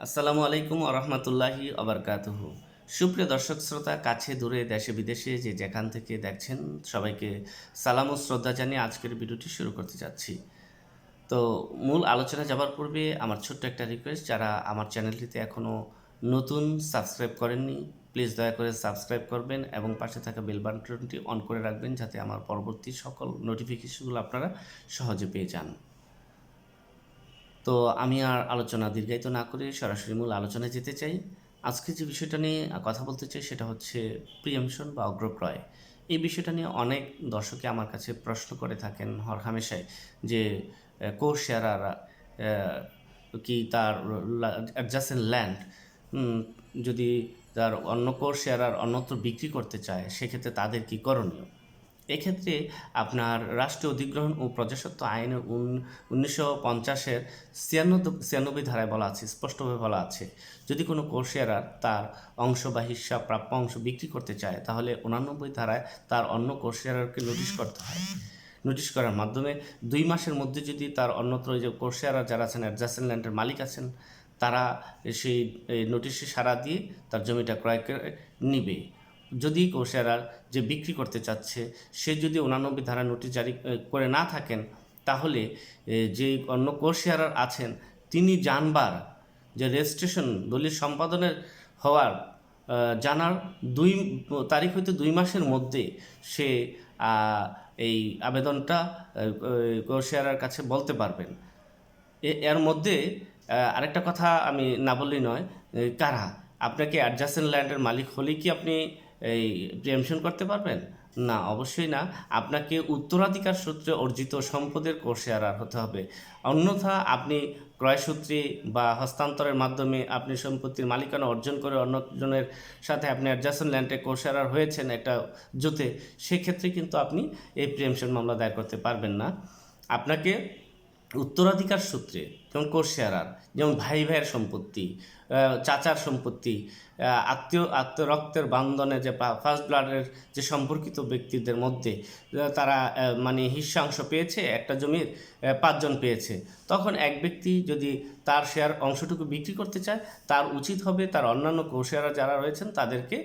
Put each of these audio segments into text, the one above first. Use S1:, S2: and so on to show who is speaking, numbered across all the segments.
S1: আসসালামু আলাইকুম আরহামতুল্লাহি আবরকাতুহ সুপ্রিয় দর্শক শ্রোতা, কাছে, দূরে, দেশে, বিদেশে যে যেখান থেকে দেখছেন সবাইকে সালাম ও শ্রদ্ধা জানিয়ে আজকের ভিডিওটি শুরু করতে যাচ্ছি। তো মূল আলোচনা যাবার পূর্বে আমার ছোট্ট একটা রিকোয়েস্ট যারা আমার চ্যানেলটিতে এখনও নতুন সাবস্ক্রাইব করেননি প্লিজ দয়া করে সাবস্ক্রাইব করবেন এবং পাশে থাকা বেল বাটনটি অন করে রাখবেন, যাতে আমার পরবর্তী সকল নোটিফিকেশনগুলো আপনারা সহজে পেয়ে যান। তো আমি আর আলোচনা দীর্ঘায়িত না করে সরাসরি মূল আলোচনায় যেতে চাই। আজকে যে বিষয়টা নিয়ে কথা বলতে চাই সেটা হচ্ছে প্রিয়ামশন বা অগ্রক্রয় এই বিষয়টা নিয়ে অনেক দর্শকে আমার কাছে প্রশ্ন করে থাকেন হর হামেশায় যে কো শেয়ারাররা কি তার অ্যাডজাস্টেন্ট ল্যান্ড যদি তার অন্য কো শেয়ারার অন্যত্র বিক্রি করতে চায়, সেক্ষেত্রে তাদের কি করণীয়? এক্ষেত্রে আপনার রাষ্ট্রীয় অধিগ্রহণ ও প্রজাসত্ব আইনের উনিশশো পঞ্চাশের ছিয়ানব্বই ছিয়ানব্বই ধারায় বলা আছে, স্পষ্টভাবে বলা আছে, যদি কোনো কোর্সিয়ারার তার অংশ বা হিস্সা প্রাপ্য অংশ বিক্রি করতে চায়, তাহলে উনানব্বই ধারায় তার অন্য কোর্সিয়ারকে নোটিশ করতে হয়। নোটিশ করার মাধ্যমে দুই মাসের মধ্যে যদি তার অন্যত্র যে কোর্সিয়ারা যারা আছেন অ্যাডজাস্টেন্ট ল্যান্ডের মালিক আছেন, তারা সেই নোটিশে সাড়া দিয়ে তার জমিটা ক্রয় করে নিবে। যদি কোর্সেরার যে বিক্রি করতে চাচ্ছে, সে যদি উনানব্বই ধারা নোটিশ জারি করে না থাকেন, তাহলে যে অন্য কোর্সিয়ারার আছেন, তিনি জানবার যে রেজিস্ট্রেশন দলিল সম্পাদনের হওয়ার জানার দুই, তারিখ হইতে দুই মাসের মধ্যে সে এই আবেদনটা কোর্সিয়ারার কাছে বলতে পারবেন। এর মধ্যে আরেকটা কথা আমি না বললেই নয় কারা? আপনাকে অ্যাডজাস্টেন্ট ল্যান্ডের মালিক হলে কি আপনি এই প্রিএমশন করতে পারবেন? না, অবশ্যই না। আপনাকে উত্তরাধিকার সূত্রে অর্জিত সম্পদের কোর্সেয়ারার হতে হবে। অন্যথা আপনি ক্রয়সূত্রে বা হস্তান্তরের মাধ্যমে আপনি সম্পত্তির মালিকানা অর্জন করে অন্যজনের সাথে আপনি অ্যাডজাস্টন ল্যান্ডে কোর্সেয়ারার হয়েছেন একটা জোতে সেক্ষেত্রে কিন্তু আপনি এই প্রিএমশন মামলা দায়ের করতে পারবেন না। আপনাকে উত্তরাধিকার সূত্রে যেমন কোর্সেয়ারার যেমন ভাই ভাইয়ের সম্পত্তি চাচার সম্পত্তি আত্মীয় আত্মীয় রক্তের বান্ধনে যে ফার্স্ট ব্লাডের যে সম্পর্কিত ব্যক্তিদের মধ্যে তারা মানে হিস্যাংশ পেয়েছে, একটা জমির পাঁচজন পেয়েছে। তখন এক ব্যক্তি যদি তার শেয়ার অংশটুকু বিক্রি করতে চায়, তার উচিত হবে তার অন্যান্য কোশেয়ারা যারা রয়েছেন, তাদেরকে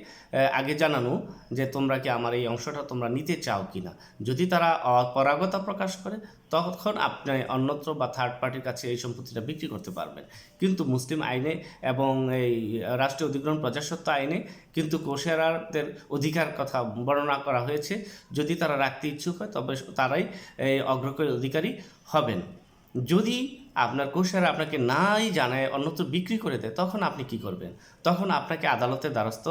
S1: আগে জানানো যে তোমরা কি আমার এই অংশটা তোমরা নিতে চাও কি না যদি তারা অপরাগতা প্রকাশ করে, তখন আপনি অন্যত্র বা থার্ড পার্টির কাছে এই সম্পত্তিটা বিক্রি করতে পারবেন। কিন্তু মুসলিম আইনে এবং এই রাষ্ট্রীয় অধিগ্রহণ প্রজাসত্ব আইনে কিন্তু কোষেরারদের অধিকার কথা বর্ণনা করা হয়েছে। যদি তারা রাখতে ইচ্ছুক হয়, তবে তারাই এই অগ্রকর অধিকারী হবেন। যদি আপনার কোষেরা আপনাকে নাই জানায়, অন্যত্র বিক্রি করে দেয়, তখন আপনি কি করবেন? তখন আপনাকে আদালতের দ্বারস্থ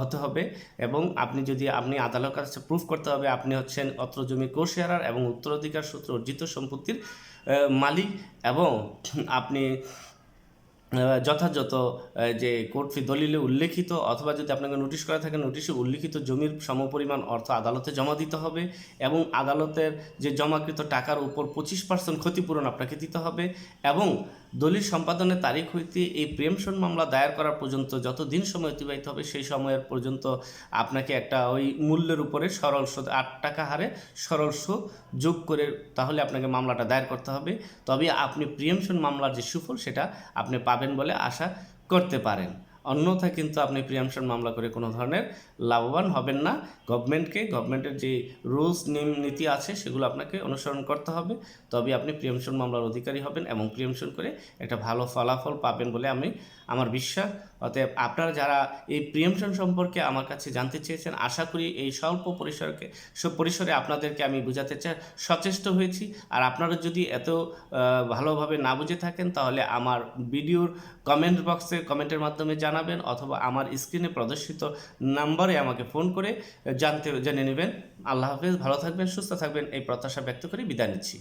S1: হতে হবে এবং আপনি যদি, আপনি আদালতের কাছে প্রুফ করতে হবে, আপনি হচ্ছেন অত্র জমি কোষেরার এবং উত্তরাধিকার সূত্র অর্জিত সম্পত্তির মালিক এবং আপনি যথাযথ যে কোর্ট ফি দলিলে উল্লেখিত অথবা যদি আপনাকে নোটিশ করা থাকে, নোটিশে উল্লেখিত জমির সমপরিমাণ অর্থ আদালতে জমা দিতে হবে এবং আদালতের যে জমাকৃত টাকার উপর পঁচিশ পার্সেন্ট ক্ষতিপূরণ আপনাকে দিতে হবে এবং দলিল সম্পাদনের তারিখ হইতে এই প্রেমশন মামলা দায়ের করা পর্যন্ত যত দিন সময় অতিবাহিত হবে, সেই সময়ের পর্যন্ত আপনাকে একটা ওই মূল্যের উপরে সরল সুদ, আট টাকা হারে সরল সুদ যোগ করে তাহলে আপনাকে মামলাটা দায়ের করতে হবে। তবে আপনি প্রিয়েমশন মামলার যে সুফল, সেটা আপনি পাবেন। বলে আশা করতে পারেন। অন্যথা কিন্তু আপনি প্রিয়ামশন মামলা করে কোনো ধরনের লাভবান হবেন না। গভর্নমেন্টকে গভর্নমেন্টের যে রুলস নিয়ম, নীতি আছে, সেগুলো আপনাকে অনুসরণ করতে হবে। তবে আপনি প্রিয়ামশন মামলার অধিকারী হবেন এবং প্রিয়ামশন করে একটা ভালো ফলাফল পাবেন বলে আমি, আমার বিশ্বাস। অতএব আপনারা যারা এই প্রিয়ামশন সম্পর্কে আমার কাছে জানতে চেয়েছেন, আশা করি এই স্বল্প পরিসরকে পরিসরে আপনাদেরকে আমি বোঝাতে চাই সচেষ্ট হয়েছি। আর আপনারা যদি এত ভালোভাবে না বুঝে থাকেন, তাহলে আমার ভিডিওর কমেন্ট বক্সে কমেন্টের মাধ্যমে জানাবেন অথবা আমার স্ক্রিনে প্রদর্শিত নাম্বারে আমাকে ফোন করে জানতে, জেনে নেবেন। আল্লাহ হাফেজ, ভালো থাকবেন, সুস্থ থাকবেন, এই প্রত্যাশা ব্যক্ত করে বিদায় নিচ্ছি।